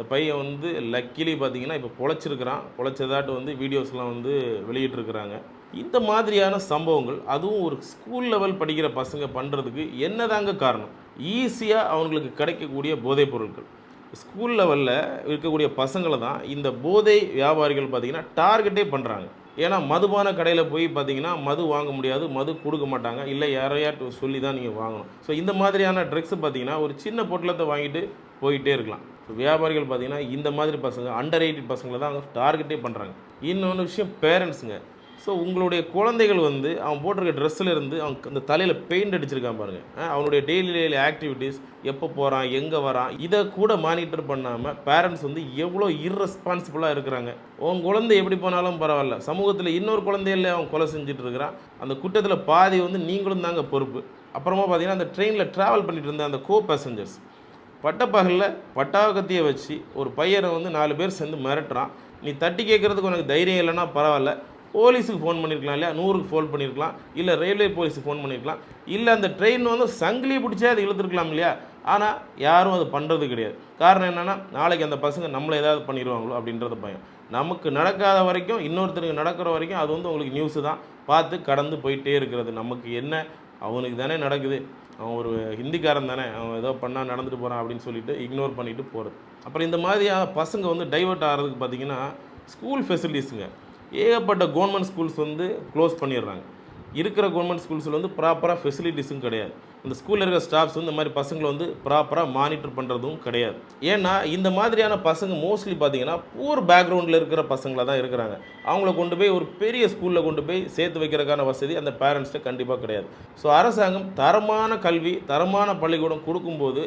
இந்த பையன் வந்து லக்கிலி பார்த்தீங்கன்னா இப்போ பொழைச்சிருக்கிறான். பொழைச்சதாட்டு வந்து வீடியோஸ்லாம் வந்து வெளியிட்டிருக்கிறாங்க. இந்த மாதிரியான சம்பவங்கள் அதுவும் ஒரு ஸ்கூல் லெவல் படிக்கிற பசங்க பண்ணுறதுக்கு என்னதாங்க காரணம்? ஈஸியாக அவங்களுக்கு கிடைக்கக்கூடிய போதைப் பொருட்கள். ஸ்கூல் லெவலில் இருக்கக்கூடிய பசங்களை தான் இந்த போதை வியாபாரிகள் பார்த்திங்கன்னா டார்கெட்டே பண்ணுறாங்க ஏன்னா மதுபான கடையில் போய் பார்த்தீங்கன்னா மது வாங்க முடியாது மது கொடுக்க மாட்டாங்க. இல்லை யாரையாட்டு சொல்லி தான் நீங்கள் வாங்கணும். ஸோ இந்த மாதிரியான ட்ரக்ஸ் பார்த்தீங்கன்னா ஒரு சின்ன பொட்டலத்தை வாங்கிட்டு போயிட்டே இருக்கலாம். இப்போ வியாபாரிகள் பார்த்தீங்கன்னா இந்த மாதிரி பசங்க அண்டர் எயிட்டின் பசங்களை தான் அவங்க டார்கெட்டே பண்ணுறாங்க இன்னொன்று விஷயம் பேரண்ட்ஸுங்க ஸோ உங்களுடைய குழந்தைகள் வந்து அவன் போட்டிருக்க ட்ரெஸ்ஸில் இருந்து அவன் அந்த தலையில் பெயிண்ட் அடிச்சிருக்கான் பாருங்கள் அவனுடைய டெய்லி டெய்லி ஆக்டிவிட்டீஸ் எப்போ போகிறான் எங்கே வரான் இதை கூட மானிட்டர் பண்ணாமல் பேரண்ட்ஸ் வந்து எவ்வளோ இர்ரெஸ்பான்சிபிளாக இருக்கிறாங்க. உன் குழந்தை எப்படி போனாலும் பரவாயில்ல. சமூகத்தில் இன்னொரு குழந்தையில அவன் கொலை செஞ்சுட்டு இருக்கிறான். அந்த குற்றத்தில் பாதி வந்து நீங்களும் தாங்க பொறுப்பு. அப்புறமா பார்த்தீங்கன்னா அந்த ட்ரெயினில் ட்ராவல் பண்ணிட்டு இருந்த அந்த கோ பேசஞ்சர்ஸ் பட்டப்பகலில் பட்டாக்கத்தியை வச்சு ஒரு பையனை வந்து நாலு பேர் சேர்ந்து மிரட்டுறான். நீ தட்டி கேட்குறதுக்கு உனக்கு தைரியம் இல்லைன்னா பரவாயில்ல. போலீஸுக்கு ஃபோன் பண்ணியிருக்கலாம் இல்லையா? நூறுக்கு ஃபோன் பண்ணியிருக்கலாம் இல்லை ரயில்வே போலீஸுக்கு ஃபோன் பண்ணியிருக்கலாம் இல்லை அந்த ட்ரெயின் வந்து சங்கிலி பிடிச்சே அதை இழுத்துருக்கலாம் இல்லையா? ஆனால் யாரும் அது பண்ணுறது கிடையாது. காரணம் என்னென்னா நாளைக்கு அந்த பசங்க நம்மளை ஏதாவது பண்ணிடுவாங்களோ அப்படின்றது பயம். நமக்கு நடக்காத வரைக்கும் இன்னொருத்தருக்கு நடக்கிற வரைக்கும் அது வந்து உங்களுக்கு நியூஸு தான். பார்த்து கடந்து போயிட்டே இருக்கிறது. நமக்கு என்ன அவனுக்கு தானே நடக்குது. அவன் ஒரு ஹிந்திக்காரன் தானே. அவன் ஏதோ பண்ணால் நடந்துட்டு போகிறான் அப்படின்னு சொல்லிட்டு இக்னோர் பண்ணிட்டு போகிறது அப்புறம் இந்த மாதிரியான பசங்க வந்து டைவர்ட் ஆகிறதுக்கு பார்த்தீங்கன்னா ஸ்கூல் ஃபெசிலிட்டிஸுங்க ஏகப்பட்ட கவர்மெண்ட் ஸ்கூல்ஸ் வந்து க்ளோஸ் பண்ணிடுறாங்க. இருக்கிற கவர்மெண்ட் ஸ்கூல்ஸில் வந்து ப்ராப்பராக ஃபெசிலிட்டிஸும் கிடையாது. இந்த ஸ்கூலில் இருக்கிற ஸ்டாஃப்ஸ் வந்து இந்த மாதிரி பசங்களை வந்து ப்ராப்பராக மானிட்டர் பண்ணுறதும் கிடையாது. ஏன்னா இந்த மாதிரியான பசங்க மோஸ்ட்லி பார்த்தீங்கன்னா பூர் பேக்ரவுண்டில் இருக்கிற பசங்களாக தான் இருக்கிறாங்க. அவங்கள கொண்டு போய் ஒரு பெரிய ஸ்கூலில் கொண்டு போய் சேர்த்து வைக்கிறதுக்கான வசதி அந்த பேரண்ட்ஸ்ட்டு கண்டிப்பாக கிடையாது. ஸோ அரசாங்கம் தரமான கல்வி தரமான பள்ளிக்கூடம் கொடுக்கும்போது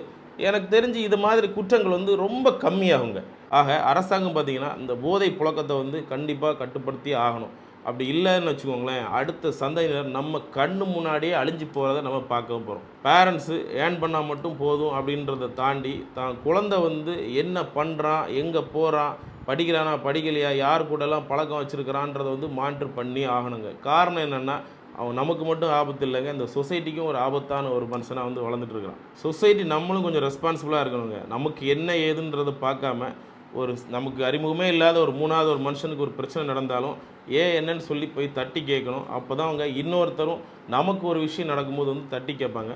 எனக்கு தெரிஞ்சு இது மாதிரி குற்றங்கள் வந்து ரொம்ப கம்மியாகுங்க. ஆக அரசாங்கம் பார்த்திங்கன்னா இந்த போதை புழக்கத்தை வந்து கண்டிப்பாக கட்டுப்படுத்தி ஆகணும். அப்படி இல்லைன்னு வச்சுக்கோங்களேன் அடுத்த சந்ததியினர் நம்ம கண்ணு முன்னாடியே அழிஞ்சு போகிறத நம்ம பார்க்க போகிறோம் பேரண்ட்ஸு ஏர்ன் பண்ணால் மட்டும் போதும் அப்படின்றத தாண்டி தான் குழந்தை வந்து என்ன பண்ணுறான் எங்கே போகிறான் படிக்கிறானா படிக்கலையா யார் கூடலாம் பழக்கம் வச்சுருக்கிறான்றதை வந்து மாற்று பண்ணி ஆகணுங்க. காரணம் என்னென்னா அவன் நமக்கு மட்டும் ஆபத்து இல்லைங்க. இந்த சொசைட்டிக்கும் ஒரு ஆபத்தான ஒரு மனுஷனாக வந்து வளர்ந்துட்டு இருக்கிறான். சொசைட்டி நம்மளும் கொஞ்சம் ரெஸ்பான்சிபிளாக இருக்கணுங்க. நமக்கு என்ன ஏதுன்றதை பார்க்காம ஒரு நமக்கு அறிமுகமே இல்லாத ஒரு மூணாவது ஒரு மனுஷனுக்கு ஒரு பிரச்சனை நடந்தாலும் ஏன் என்னன்னு சொல்லி போய் தட்டி கேட்கணும். அப்போ தான் அவங்க இன்னொருத்தரும் நமக்கு ஒரு விஷயம் நடக்கும்போது வந்து தட்டி கேட்பாங்க.